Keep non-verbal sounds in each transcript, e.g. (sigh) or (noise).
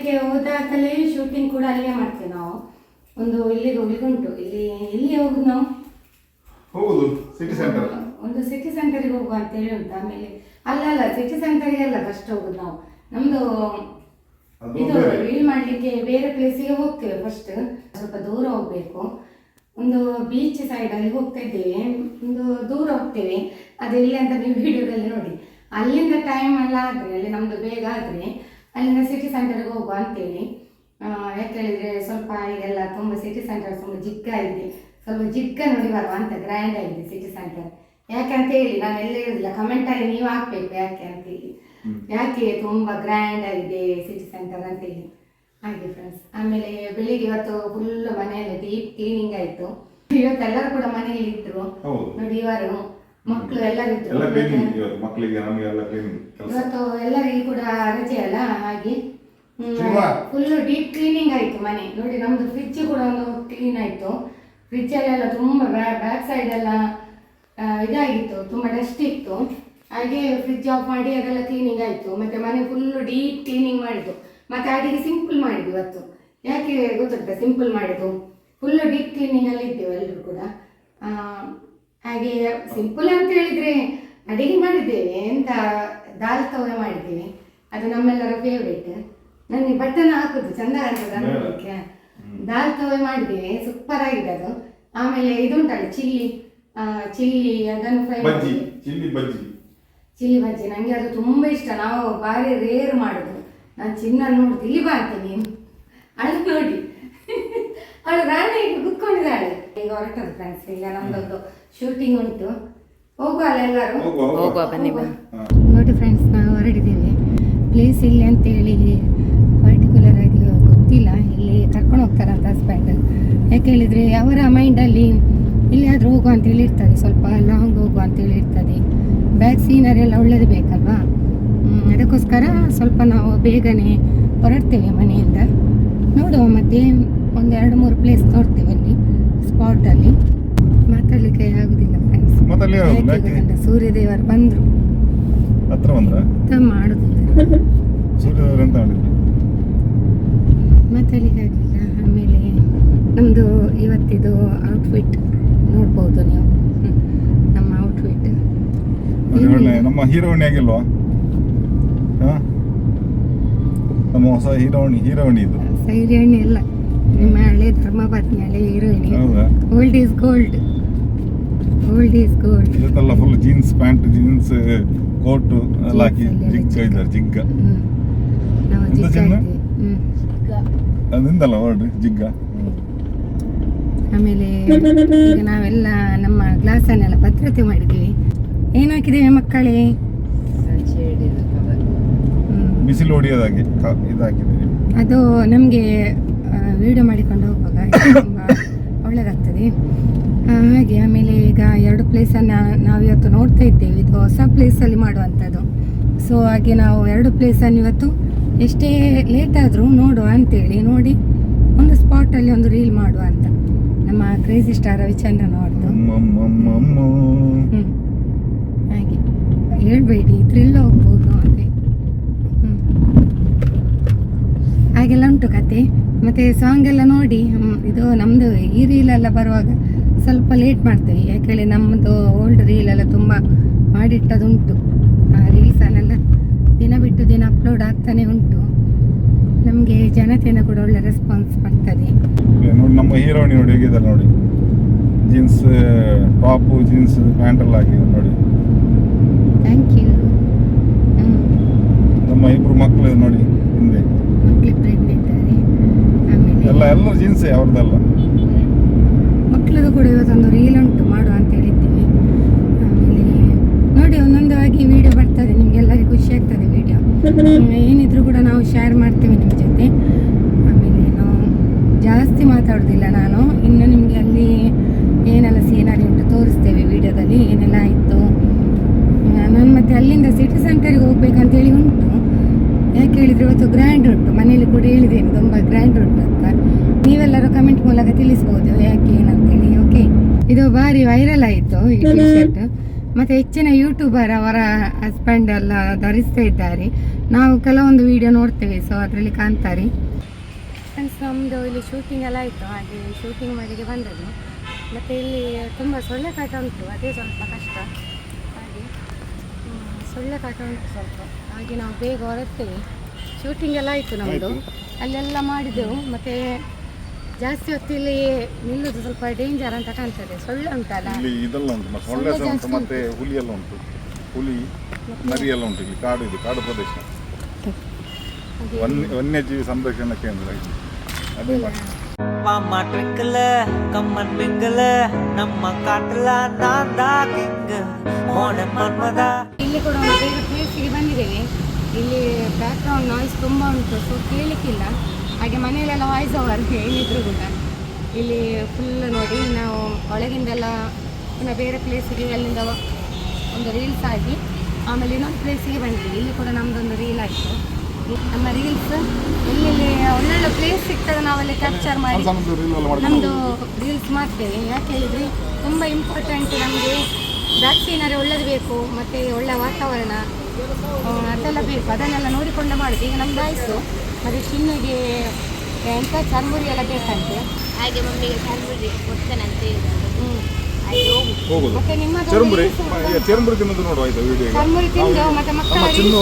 ತಿರುಗಾಡಲಿಕ್ಕೆ ಹೋದಾಗಲೇ shooting ಕೂಡ ಅಲ್ಲೇ ಮಾಡ್ತೇವೆ ನಾವು. ಒಂದು ಇಲ್ಲಿಗೆ ಹೋಗ್ಲಿಕ್ಕೆ ಉಂಟು ಇಲ್ಲಿ ಎಲ್ಲಿ ಹೋಗುದು ನಾವು? ಹೋಗುದು ಸಿಟಿ ಸೆಂಟರ್ ಒಂದು ಸಿಟಿ ಸೆಂಟರ್ಗೆ ಹೋಗುವ ಅಂತೇಳಿ ಉಂಟು. ಆಮೇಲೆ ಅಲ್ಲ ಅಲ್ಲ ಸಿಟಿ ಸೆಂಟರ್ಗೆ ಅಲ್ಲ ಫಸ್ಟ್ ಹೋಗುದು ನಾವು. ನಮ್ದು ಇದು. ರೀಲ್ ಮಾಡ್ಲಿಕ್ಕೆ ಬೇರೆ ಪ್ಲೇಸಿಗೆ ಹೋಗ್ತೇವೆ ಫಸ್ಟ್ ಸ್ವಲ್ಪ ದೂರ ಹೋಗ್ಬೇಕು. ಒಂದು ಬೀಚ್ ಸೈಡ್ ಅಲ್ಲಿ ಹೋಗ್ತಾ ಇದ್ದೇವೆ. ಒಂದು ದೂರ ಹೋಗ್ತೇವೆ. ಅದೆಲ್ಲ ಅಂತ ನೀವು (laughs) ವಿಡಿಯೋದಲ್ಲಿ ನೋಡಿ. ಅಲ್ಲಿಂದ ಟೈಮ್ ಎಲ್ಲ ಆದರೆ ಅಲ್ಲಿ ನಮ್ದು ಬೇಗ ಆದ್ರೆ ಅಲ್ಲಿಂದ ಸಿಟಿ ಸೆಂಟರ್ಗೆ ಹೋಗುವ ಅಂತೇಳಿ. ಯಾಕೆ ಹೇಳಿದ್ರೆ ಸ್ವಲ್ಪ ಇದೆಲ್ಲ ತುಂಬ ಸಿಟಿ ಸೆಂಟರ್ ತುಂಬ ಜಿಗ್ಗ ಇದೆ ಸ್ವಲ್ಪ ಜಿಗ್ಗ ನೋಡಿ ಬರುವ ಅಂತ ಗ್ರ್ಯಾಂಡ್ ಆಗಿದೆ ಸಿಟಿ ಸೆಂಟರ್ ಯಾಕೆ ಅಂತ ಹೇಳಿ ನಾನು ಎಲ್ಲ ಹೇಳಿಲ್ಲ ಕಮೆಂಟ್ ಅಲ್ಲಿ ನೀವು ಹಾಕ್ಬೇಕು ಯಾಕೆ ಅಂತ ಹೇಳಿ. ಯಾಕೆ ತುಂಬಾ ಗ್ರ್ಯಾಂಡ್ ಆಗಿದೆ ಸಿಟಿ ಸೆಂಟರ್ ಅಂತ ಹೇಳಿ. ಹಾಗೆ ಫ್ರೆಂಡ್ಸ್ ಆಮೇಲೆ ಬೆಳಿಗ್ಗೆ ಇವತ್ತು ಫುಲ್ ಮನೆಯಲ್ಲಿ ಡೀಪ್ ಕ್ಲೀನಿಂಗ್ ಆಯ್ತು. ಇವತ್ತು ಎಲ್ಲರೂ ಕೂಡ ಮನೆಯಲ್ಲಿ ಇದ್ರು. ನೋಡಿ ಇವರು ಮಕ್ಕಳು ಎಲ್ಲರೂ ಎಲ್ಲ ಕ್ಲೀನಿಂಗ್ ಇವತ್ತು. ಮಕ್ಕಳಿಗೆ ಕ್ಲೀನಿಂಗ್ ಕೆಲಸ. ಇವತ್ತು ಎಲ್ಲರಿಗೂ ಕೂಡ ರಜೆ ಅಲ್ಲ? ಹಾಗೆ? ಫುಲ್ ಡೀಪ್ ಕ್ಲೀನಿಂಗ್ ಆಯ್ತು ಮನೆ. ನೋಡಿ ನಮ್ದು ಫ್ರಿಜ್ ಕೂಡ ಒಂದು ಕ್ಲೀನ್ ಆಯ್ತು. ಫ್ರಿಜ್ ಅಲ್ಲೆಲ್ಲ ತುಂಬಾ ಬ್ಯಾಕ್ ಸೈಡ್ ಎಲ್ಲ ಆ, ಇದಾಗಿತ್ತು. ತುಂಬಾ ಡಸ್ಟ್ ಇತ್ತು. ಹಾಗೆ ಫ್ರಿಜ್ ಆಫ್ ಮಾಡಿ ಅದೆಲ್ಲ ಕ್ಲೀನಿಂಗ್ ಆಯ್ತು. ಮತ್ತೆ ಮನೆ ಫುಲ್ ಡೀಪ್ ಕ್ಲೀನಿಂಗ್ ಮಾಡಿದ್ದು. ಮತ್ತೆ ಅಡಿಗೆ ಸಿಂಪಲ್ ಮಾಡಿದ್ದು ಇವತ್ತು. ಯಾಕೆ ಗೊತ್ತುಂಟ ಸಿಂಪಲ್ ಮಾಡಿದ್ದು? ಫುಲ್ ಡೀಪ್ ಕ್ಲೀನಿಂಗ್ ಅಲ್ಲಿ ಇದ್ದೇವೆ ಎಲ್ಲರೂ ಕೂಡ. ಆ, ಹಾಗೆ ಸಿಂಪಲ್ ಅಂತ ಹೇಳಿದ್ರೆ ಅಡಿಗೆ ಮಾಡಿದ್ದೇವೆ ಎಂತ ದಾಲ್ ತವರ ಮಾಡಿದ್ದೇವೆ. ಅದು ನಮ್ಮೆಲ್ಲರ ಫೇವ್ರೇಟ್ ನನಗೆ ಬಟನ್ ಹಾಕುದು ಚಂದ ಆಗ್ತದೆ ನೋಡ್ಲಿಕ್ಕೆ ದಾಲ್ ತವೆ ಮಾಡಿದ್ದೇವೆ ಸೂಪರ್ ಆಗಿದೆ ಅದು ಆಮೇಲೆ ಇದುಂಟಲ್ಲ ಚಿಲ್ಲಿ ಚಿಲ್ಲಿ ಅದನ್ನು fry bajji chilli bajji. Chilli bajji ನನಗೆ ಅದು ತುಂಬ ಇಷ್ಟ. ನಾವು ಭಾರಿ ರೇರ್ ಮಾಡೋದು. ನಾನು ಚಿನ್ನ ನೋಡುದು ಇಲ್ಲಿ ಅದು ನೋಡಿ. ಅವಳು ರಾಣಿ ಕುತ್ಕೊಂಡಿದ್ದಾಳೆ. ಈಗ ಹೊರಟದು ಫ್ರೆಂಡ್ಸ್ ಈಗ ನಮ್ದೊಂದು ಶೂಟಿಂಗ್ ಉಂಟು. ಹೋಗುವ ಅಲ್ಲ ಎಲ್ಲರೂ? ಹೋಗುವ ಬನ್ನಿ ನೋಡಿ ಫ್ರೆಂಡ್ಸ್ ನಾವು ಹೊರಡಿದ್ದೇವೆ ಪ್ಲೇಸ್ ಇಲ್ಲಿ ಅಂತೇಳಿ ಪರ್ಟಿಕ್ಯುಲರ್ ಆಗಿ ಗೊತ್ತಿಲ್ಲ. ಇಲ್ಲಿ ಕರ್ಕೊಂಡು ಹೋಗ್ತಾರಂತ ಅಂತ ಹಸ್ಬೆಂಡ್ ಯಾಕೆ ಹೇಳಿದರೆ ಅವರ ಮೈಂಡಲ್ಲಿ ಎಲ್ಲಿಯಾದರೂ ಹೋಗುವ ಅಂತೇಳಿ ಇರ್ತದೆ. ಸ್ವಲ್ಪ ಲಾಂಗ್ ಹೋಗುವ ಅಂತೇಳಿ ಇರ್ತದೆ. ಬ್ಯಾಕ್ ಸೀನರಿ ಎಲ್ಲ ಒಳ್ಳೇದು ಬೇಕಲ್ವಾ? ಅದಕ್ಕೋಸ್ಕರ ಸ್ವಲ್ಪ ನಾವು ಬೇಗನೆ ಹೊರಡ್ತೇವೆ ಮನೆಯಿಂದ. ನೋಡುವ ಮತ್ತೆ ಒಂದು ಎರಡು ಮೂರು ಪ್ಲೇಸ್ ನೋಡ್ತೇವೆ ಅಲ್ಲಿ. ಸ್ಪಾಟಲ್ಲಿ ಮಾತಾಡಲಿಕ್ಕೆ ಆಗುದಿಲ್ಲ ಫ್ರೆಂಡ್ಸ್? ಸೂರ್ಯದೇವರು ಬಂದರು. ಹತ್ರ ಬಂದ್ರ? ಮಾಡುದಿಲ್ಲ. ಸೂರ್ಯದೇವರು ಎಂತ ಮಾಡಿದ್ರು? ಮಾತಾಡ್ಲಿಕ್ಕೆ ಆಗಲಿಲ್ಲ. ಆಮೇಲೆ ನಮ್ಮದು ಇವತ್ತಿದು ಔಟ್ಫಿಟ್ ನೋಡ್ಬೋದು ನೀವು. ನಮ್ಮ ಔಟ್ಫಿಟ್ ನಮ್ಮ ಹೀರೋಣಿ ಆಗಿಲ್ವಾ? ಹಾ? ನಮ್ಮ ಹೊಸ ಹೀರೋಣಿ ಹೀರೋಣಿ ಇದು. ಸೈರಿಯಣ್ಣಿ ಎಲ್ಲ ನಿಮ್ಮ ಹಳೆ ಧರ್ಮಪತ್ನಿ ಹಳೆ heroine old is gold old is gold ಇವತ್ತೆಲ್ಲ full jeans pant jeans coat ಎಲ್ಲ ಹಾಕಿ ಜಿಗ್ಗ ಇದ್ದಾರೆ ಜಿಗ್ಗ. ಅದಿಂದಲ್ಲ ಹೊರಡ್ರಿ ಜಿಗ್ಗ ಆಮೇಲೆ (laughs) ಈಗ ನಾವೆಲ್ಲ ನಮ್ಮ ಗ್ಲಾಸನ್ನೆಲ್ಲ ಭದ್ರತೆ ಮಾಡಿದ್ದೀವಿ. ಏನು ಹಾಕಿದೀವಿ ಮಕ್ಕಳೇ. ಬಿಸಿಲು ಹೊಡಿಯೋದಾಗೆ ಕ- ಅದು ನಮಗೆ ವಿಡಿಯೋ ಮಾಡಿಕೊಂಡು ಹೋಗುವಾಗ ತುಂಬ (laughs) ಒಳ್ಳೆಯದಾಗ್ತದೆ ಹಾಗೆ ಆಮೇಲೆ ಈಗ ಎರಡು ಪ್ಲೇಸನ್ನು ನಾವು ಇವತ್ತು ನೋಡ್ತಾ ಇದ್ದೇವೆ. ಇದು ಹೊಸ ಪ್ಲೇಸಲ್ಲಿ ಮಾಡುವಂಥದ್ದು. ಸೊ ಹಾಗೆ ನಾವು ಎರಡು ಪ್ಲೇಸನ್ನು ಇವತ್ತು ಎಷ್ಟೇ ಲೇಟ್ ಆದರೂ ನೋಡುವ ಅಂತೇಳಿ ನೋಡಿ ಒಂದು ಸ್ಪಾಟಲ್ಲಿ ಒಂದು ರೀಲ್ ಮಾಡುವ ಅಂತ. ನಮ್ಮ ಕ್ರೇಜಿ ಸ್ಟಾರ್ ರವಿಚಂದ್ರನ್ ಅವ್ರದ್ದು ಅಮ್ಮಮ್ಮಮ್ಮಮ್ಮ. ಹ್ಞೂ ಹಾಗೆ. ಹೇಳ್ಬೇಡಿ ಥ್ರಿಲ್ ಹೋಗ್ಬೋದು ಅಂತೆ ಹ್ಞೂ ಹಾಗೆಲ್ಲ ಉಂಟು ಕತೆ. ಮತ್ತು ಸಾಂಗ್ ಎಲ್ಲ ನೋಡಿ ಇದು ನಮ್ಮದು ಈ ರೀಲೆಲ್ಲ ಬರುವಾಗ ಸ್ವಲ್ಪ ಲೇಟ್ ಮಾಡ್ತೇವೆ. ಯಾಕೇಳಿ ನಮ್ಮದು ಓಲ್ಡ್ ರೀಲೆಲ್ಲ ತುಂಬ ಮಾಡಿಟ್ಟದುಂಟು. ಆ ರೀಲ್ಸನ್ನೆಲ್ಲ ದಿನ ಬಿಟ್ಟು ದಿನ ಅಪ್ಲೋಡ್ ಆಗ್ತಾನೆ ಉಂಟು. ನಮಗೆ ಜನತೆಯಿಂದ ಕೂಡ ಒಳ್ಳೆ ರೆಸ್ಪಾನ್ಸ್ ಬರ್ತದೆ. ನೋಡಿ ನಮ್ಮ ಹೀರೋಣಿ ನೋಡಿ ಹೇಗಿದ್ದಾರೆ ನೋಡಿ? ಜೀನ್ಸ್ ಟಾಪು ಜೀನ್ಸ್ ಪ್ಯಾಂಟ್ ಎಲ್ಲ ಹಾಕಿ ನೋಡಿ ಥ್ಯಾಂಕ್ ಯು ನಮ್ಮ ಇಬ್ಬರು ಮಕ್ಕಳು ನೋಡಿ ಹಿಂದೆ ಮಕ್ಕಳಿಬ್ಬರು ಇದ್ದಾರೆ ಆಮೇಲೆ ಎಲ್ಲ, ಎಲ್ಲರೂ ಜೀನ್ಸ್ ಅವ್ರದ್ದೆಲ್ಲ. ಮಕ್ಕಳಿಗೂ ಕೂಡ ಇವತ್ತೊಂದು ರೀಲ್ ಉಂಟು, ಮಾಡುವ ಅಂತ ಹೇಳಿದ್ದೀವಿ ಆಮೇಲೆ ನೋಡಿ, ಒಂದೊಂದು ಆಗಿ ವಿಡಿಯೋ ಬರ್ತದೆ, ನಿಮಗೆಲ್ಲರಿಗೂ ಖುಷಿ ಆಗ್ತದೆ ವಿಡಿಯೋ ಏನಿದ್ರು ಕೂಡ ನಾವು ಶೇರ್ ಮಾಡ್ತೇವೆ ನಿಮ್ಮ ಜೊತೆ. ಆಮೇಲೆ ಜಾಸ್ತಿ ಮಾತಾಡೋದಿಲ್ಲ ನಾನು. ಇನ್ನು ನಿಮಗೆ ಅಲ್ಲಿ ಏನೆಲ್ಲ ಸೀನರಿ ಉಂಟು ತೋರಿಸ್ತೇವೆ ವಿಡಿಯೋದಲ್ಲಿ ಏನೆಲ್ಲ ಆಯಿತು. ನಾನು ಮತ್ತೆ ಅಲ್ಲಿಂದ ಸಿಟಿ ಸೆಂಟರ್ಗೆ ಹೋಗ್ಬೇಕಂತೇಳಿ ಉಂಟು. ಯಾಕೆ ಹೇಳಿದ್ರೆ ಇವತ್ತು ಗ್ರ್ಯಾಂಡ್ ಉಂಟು ಮನೆಯಲ್ಲಿ ಕೂಡ ಹೇಳಿದ್ದೇನೆ ತುಂಬ ಗ್ರ್ಯಾಂಡ್ ಉಂಟು ಅಂತ. ನೀವೆಲ್ಲರೂ ಕಮೆಂಟ್ ಮೂಲಕ ತಿಳಿಸ್ಬೋದು ಯಾಕೆ ಏನಂತೇಳಿ ಓಕೆ ಇದು ಭಾರಿ ವೈರಲ್ ಆಯಿತು ಈ ಟಿ ಶರ್ಟ್ ಮತ್ತು ಹೆಚ್ಚಿನ ಯೂಟ್ಯೂಬರ್ ಅವರ ಹಸ್ಬೆಂಡ್ ಎಲ್ಲ ಧರಿಸ್ತಾ ಇದ್ದಾರೆ. ನಾವು ಕೆಲವೊಂದು ವಿಡಿಯೋ ನೋಡ್ತೇವೆ ಸೊ ಅದರಲ್ಲಿ ಕಾಣ್ತಾರೆ. ಫ್ರೆಂಡ್ಸ್ ನಮ್ಮದು ಇಲ್ಲಿ ಶೂಟಿಂಗ್ ಎಲ್ಲ ಆಯಿತು ಹಾಗೆ ಶೂಟಿಂಗ್ ಮಾಡಿಗೆ ಬಂದದ್ದು. ಮತ್ತು ಇಲ್ಲಿ ತುಂಬ ಸೊಳ್ಳೆ ಕಾಟ ಉಂಟು ಅದೇ ಸ್ವಲ್ಪ ಕಷ್ಟ. ಸೊಳ್ಳೆ ಕಾಟ ಉಂಟು ಸ್ವಲ್ಪ. ಹಾಗೆ ನಾವು ಬೇಗ ಹೊರಡ್ತೇವೆ. ಶೂಟಿಂಗ್ ಎಲ್ಲ ಆಯಿತು ನಮ್ಮದು ಅಲ್ಲೆಲ್ಲ ಮಾಡಿದೆವು ಮತ್ತೆ ಜಾಸ್ತಿ ಹೊತ್ತು ಇಲ್ಲಿ ನಿಲ್ಲೋದು ಸ್ವಲ್ಪ ಡೇಂಜರ್ ಅಂತ ಕಾಣ್ತದೆ. ಸೊಳ್ಳೆ ಉಂಟಲ್ಲ? ಇಲ್ಲಿ ಇದೆಲ್ಲ ಉಂಟು. ಮತ್ತೆ ಸೊಳ್ಳೆ ಸಹ ಉಂಟು. ಮತ್ತೆ ಹುಲಿ ಎಲ್ಲ ಉಂಟು. ಹುಲಿ ನರಿ ಎಲ್ಲ ಉಂಟು ಇಲ್ಲಿ. ಕಾಡು ಇದು. ಕಾಡು ಪ್ರದೇಶ. ವನ್ಯ ವನ್ಯಜೀವಿ ಸಂರಕ್ಷಣಾ ಕೇಂದ್ರ ಇದು ಅದೇ ಮಾಡಿ ಮಾಮ ಮಿಂಗಲ್ ನಮ್ಮ ಕಾಟಲ ನಾಂದ ಕಿಂಗ್ ಮೋಡ ಮನ್ಮದ ಇಲ್ಲಿ ಕೂಡ ಒಂದು ಬೇರೆ ಪ್ಲೇಸಿಗೆ ಬಂದಿದ್ದೇನೆ ಇಲ್ಲಿ ಬ್ಯಾಕ್ಗ್ರೌಂಡ್ ನಾಯ್ಸ್ ತುಂಬ ಉಂಟು ಸೊ ಕೇಳಲಿಕ್ಕಿಲ್ಲ ಹಾಗೆ ಮನೆಯಲ್ಲೆಲ್ಲ ವಾಯ್ಸ್ ಓವರ್ ಏನಿದ್ರು ಕೂಡ. ಇಲ್ಲಿ ಫುಲ್ ನೋಡಿ ನಾವು ಒಳಗಿಂದೆಲ್ಲ ಪುನಃ ಬೇರೆ ಪ್ಲೇಸಿಗೆ ಅಲ್ಲಿಂದ ಒಂದು ರೀಲ್ಸ್ ಆಗಿ ಆಮೇಲೆ ಇನ್ನೊಂದು ಪ್ಲೇಸಿಗೆ ಬಂದಿದ್ದೀವಿ. ಇಲ್ಲಿ ಕೂಡ ನಮ್ಮದೊಂದು ರೀಲ್ ಆಯಿತು. ನಮ್ಮ ರೀಲ್ಸ್ ಎಲ್ಲೆಲ್ಲಿ ಒಳ್ಳೊಳ್ಳೆ ಪ್ಲೇಸ್ ಸಿಗ್ತದೆ ನಾವಲ್ಲಿ ಕ್ಯಾಪ್ಚರ್ ಮಾಡಿ. ನಮ್ಮದು ರೀಲ್ಸ್ ಮಾಡ್ತೇವೆ. ಯಾಕೆ ಹೇಳಿದ್ರಿ ತುಂಬ ಇಂಪಾರ್ಟೆಂಟ್ ನಮಗೆ ಬ್ಯಾಕ್ ಏನಾದ್ರೆ ಒಳ್ಳೇದು ಬೇಕು ಮತ್ತೆ ಒಳ್ಳೆ ವಾತಾವರಣ ಅದೆಲ್ಲ ಬೇಕು. ಅದನ್ನೆಲ್ಲ ನೋಡಿಕೊಂಡು ಮಾಡುದು. ಈಗ ನಮ್ದು ಆಯ್ತು. ಮತ್ತೆ ಚಿನ್ನಿಗೆ ಎಂತ ಚರ್ಮುರಿ ಎಲ್ಲ ಬೇಕಂತೆ? ಹಾಗೆ ಮಮ್ಮಿಗೆ ಚರ್ಮುರಿ ಕೊಡ್ತೇನೆ ಅಂತ ಹ್ಞೂ ಮತ್ತೆ reels ಉಂಟಾ? ಈಗ ತಿನ್ನೋದು ನೋಡುವ ಆಯ್ತಾ ವಿಡಿಯೋ ಚರ್ಮುರಿ ತಿಂದು ಮತ್ತೆ ಮಕ್ಕಳ ನಮ್ಮ ಚಿನ್ನು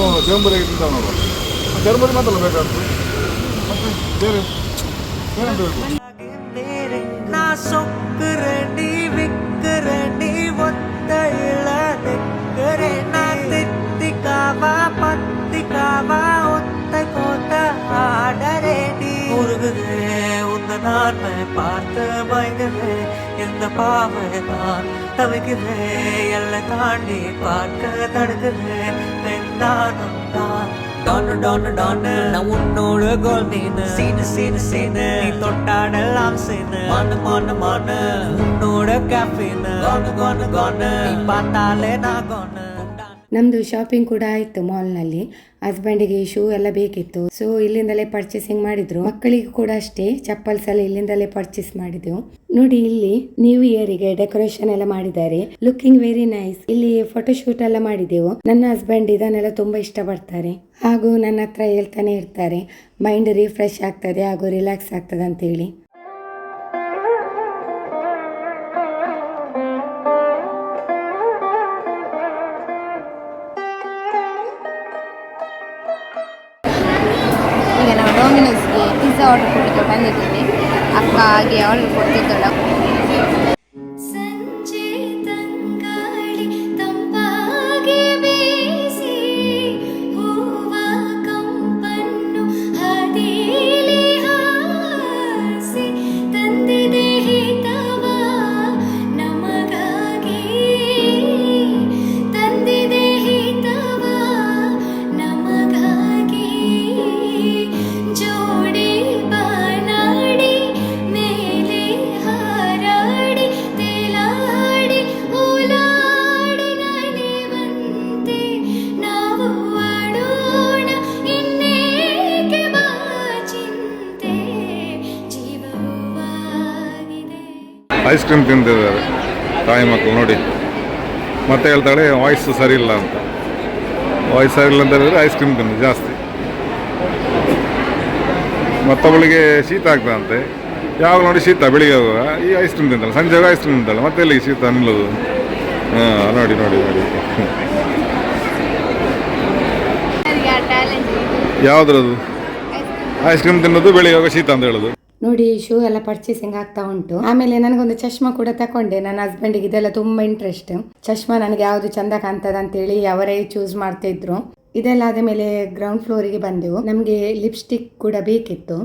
ನೋಡುವ. ಬೇಕಾಗ್ತದೆ ಮತ್ತೆ ಬೇರೆ ಏನಂತ ಬೇಕು? நான் பார்த்து பயங்குதே எந்த பாவை நான் தவிக்குதே. எல்லை தாண்டி பார்க்க தடுக்குதே பெண்தானம் தான். டானு டானு டானு நான் உன்னோட கோல் நீனு. சீனு சீனு சீனு. நீ தொட்டாடெல்லாம் சீனு. மானு மானு மானு. உன்னோட கேஃபீனு கானு கானு கானு. நீ பார்த்தாலே நான் கானு. ನಮ್ಮದು ಶಾಪಿಂಗ್ ಕೂಡ ಆಯಿತು ಮಾಲ್ನಲ್ಲಿ ಹಸ್ಬೆಂಡಿಗೆ ಶೂ ಎಲ್ಲ ಬೇಕಿತ್ತು. ಸೊ ಇಲ್ಲಿಂದಲೇ ಪರ್ಚೇಸಿಂಗ್ ಮಾಡಿದ್ರು. ಮಕ್ಕಳಿಗೂ ಕೂಡ ಅಷ್ಟೇ. ಚಪ್ಪಲ್ಸ್ ಎಲ್ಲ ಇಲ್ಲಿಂದಲೇ ಪರ್ಚೇಸ್ ಮಾಡಿದೆವು. ನೋಡಿ, ಇಲ್ಲಿ ನ್ಯೂ ಇಯರಿಗೆ ಡೆಕೋರೇಷನ್ ಎಲ್ಲ ಮಾಡಿದ್ದಾರೆ. ಲುಕಿಂಗ್ ವೆರಿ ನೈಸ್ ಇಲ್ಲಿ ಫೋಟೋಶೂಟ್ ಎಲ್ಲ ಮಾಡಿದೆವು. ನನ್ನ ಹಸ್ಬೆಂಡ್ ಇದನ್ನೆಲ್ಲ ತುಂಬಾ ಇಷ್ಟಪಡ್ತಾರೆ. ಹಾಗೂ ನನ್ನ ಹತ್ರ ಹೇಳ್ತಾನೆ ಇರ್ತಾರೆ ಮೈಂಡ್ ರಿಫ್ರೆಶ್ ಆಗ್ತದೆ ಹಾಗೂ ರಿಲ್ಯಾಕ್ಸ್ ಆಗ್ತದೆ ಅಂತೇಳಿ. ಪಿಜ್ಜಾ ಆರ್ಡರ್ ಕೊಡಲಿಕ್ಕೆ ಬಂದಿದ್ದೀವಿ ಅಕ್ಕ ಹಾಗೆ ಆರ್ಡರ್ ಕೊಡ್ತಿದ್ದಲ್ಲ ಐಸ್ ಕ್ರೀಮ್ ತಿಂತಿದ್ದಾರೆ ತಾಯಿ ಮಕ್ಕಳು ನೋಡಿ. ಮತ್ತೆ ಹೇಳ್ತಾಳೆ ವಾಯ್ಸ್ ಸರಿ ಇಲ್ಲ ಅಂತ. ವಾಯ್ಸ್ ಸರಿ ಇಲ್ಲ ಅಂತ ಹೇಳಿದ್ರೆ ಐಸ್ ಕ್ರೀಮ್ ತಿಂದು ಜಾಸ್ತಿ. ಮತ್ತೊಬ್ಬಳಿಗೆ ಶೀತ ಆಗ್ತದಂತೆ ಯಾವಾಗ ನೋಡಿ ಶೀತ ಬೆಳಿಗ್ಗೆ ಹೋಗುವ ಈ ಐಸ್ ಕ್ರೀಮ್ ತಿಂತಾಳೆ. ಸಂಜೆ ಐಸ್ ಕ್ರೀಮ್ ತಿಂತಾಳೆ. ಮತ್ತೆ ಎಲ್ಲಿಗೆ ಶೀತ ನಿಲ್ಲೋದು ಹಾಂ ನೋಡಿ ನೋಡಿ ನೋಡಿ. ಯಾವುದ್ರದ್ದು? ಐಸ್ ಕ್ರೀಮ್ ತಿನ್ನೋದು ಬೆಳಿಗ್ಗೆ ಹೋಗೋ ಶೀತ ಅಂತ ಹೇಳೋದು. ನೋಡಿ ಶೂ ಎಲ್ಲ ಪರ್ಚೇಸಿಂಗ್ ಆಗ್ತಾ ಉಂಟು. ಆಮೇಲೆ ನನಗೊಂದು ಚಶ್ಮಾ ಕೂಡ ತಕೊಂಡೆ. ನನ್ನ ಹಸ್ಬೆಂಡಿಗೆ ಇದೆಲ್ಲ ತುಂಬಾ ಇಂಟ್ರೆಸ್ಟ್ ಚಶ್ಮಾ ನನಗೆ ಯಾವುದು ಚಂದ ಕಾಣ್ತದ ಅಂತೇಳಿ ಅವರೇ ಚೂಸ್ ಮಾಡ್ತಾ ಇದ್ರು. ಇದೆಲ್ಲ ಆದ ಮೇಲೆ ಗ್ರೌಂಡ್ ಫ್ಲೋರಿಗೆ ಬಂದೆವು. ನಮಗೆ ಲಿಪ್ಸ್ಟಿಕ್ ಕೂಡ ಬೇಕಿತ್ತು.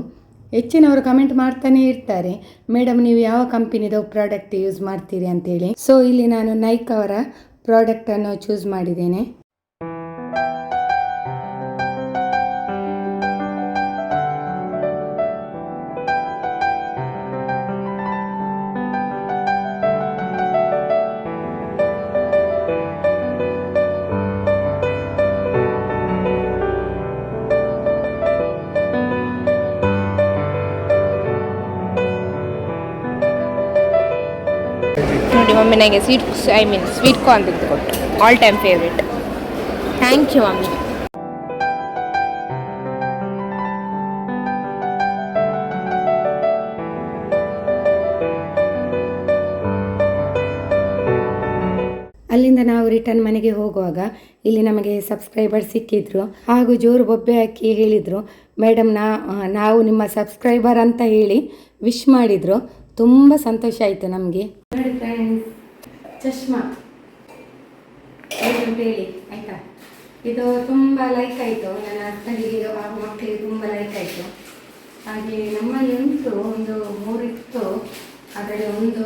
ಹೆಚ್ಚಿನವರು ಕಮೆಂಟ್ ಮಾಡ್ತಾನೆ ಇರ್ತಾರೆ. ಮೇಡಮ್ ನೀವು ಯಾವ ಕಂಪನಿದು ಪ್ರಾಡಕ್ಟ್ ಯೂಸ್ ಮಾಡ್ತೀರಿ? ಅಂತೇಳಿ. ಸೊ ಇಲ್ಲಿ ನಾನು ನೈಕ್ ಅವರ ಪ್ರಾಡಕ್ಟ್ ಅನ್ನು ಚೂಸ್ ಮಾಡಿದ್ದೇನೆ. ನನಗೆ sweet I mean sweet corn ತೆಗೆದು ಕೊಟ್ಟು all time favourite thank you mummy ಅಲ್ಲಿಂದ ನಾವು ರಿಟರ್ನ್ ಮನೆಗೆ ಹೋಗುವಾಗ ಇಲ್ಲಿ ನಮಗೆ ಸಬ್ಸ್ಕ್ರೈಬರ್ ಸಿಕ್ಕಿದ್ರು. ಹಾಗೂ ಜೋರು ಬೊಬ್ಬೆ ಹಾಕಿ ಹೇಳಿದರು. ಮೇಡಮ್, ನಾ ನಾವು ನಿಮ್ಮ ಸಬ್ಸ್ಕ್ರೈಬರ್ ಅಂತ ಹೇಳಿ ವಿಶ್ ಮಾಡಿದರು. ತುಂಬ ಸಂತೋಷ ಆಯಿತು ನಮಗೆ. ನೋಡಿ ಫ್ರೆಂಡ್ಸ್ ಚಶ್ಮಾ. ಹೇಳಿ ಆಯಿತಾ? ಇದು ತುಂಬ ಲೈಕ್ ಆಯಿತು. ನನ್ನ ಹಸ್ಬೆಂಡಿಗೆ ಹಾಗೂ ಮಕ್ಕಳಿಗೆ ತುಂಬ ಲೈಕ್ ಆಯಿತು. ಹಾಗೆ ನಮ್ಮಲ್ಲಿ ಉಂಟು ಒಂದು ಮೂರಿತ್ತು. ಅದರಲ್ಲಿ ಒಂದು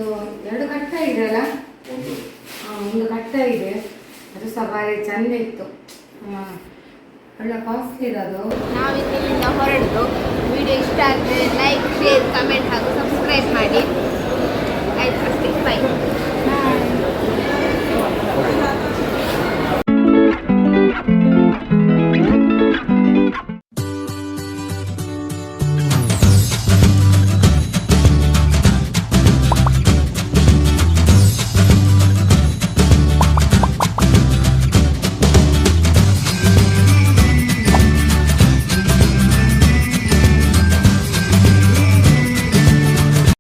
ಎರಡು ಕಟ್ಟ ಇದೆ ಅಲ್ಲ? ಆ, ಒಂದು ಕಟ್ಟ ಇದೆ. ಅದು ಸಹ ಭಾರಿ ಚೆಂದ ಇತ್ತು. ಹಾಂ ಒಳ್ಳೆ ಕಾಸ್ಟ್ಲಿ ಇರೋದು. ನಾವು ಇಲ್ಲಿಂದ ಹೊರಡುದು ವಿಡಿಯೋ ಇಷ್ಟ ಆದರೆ ಲೈಕ್ ಶೇರ್ ಕಮೆಂಟ್ ಹಾಗೂ ಟ್ರೈ ಮಾಡಿ ಆಯ್ತು ಅಷ್ಟೇ ಬಾಯ್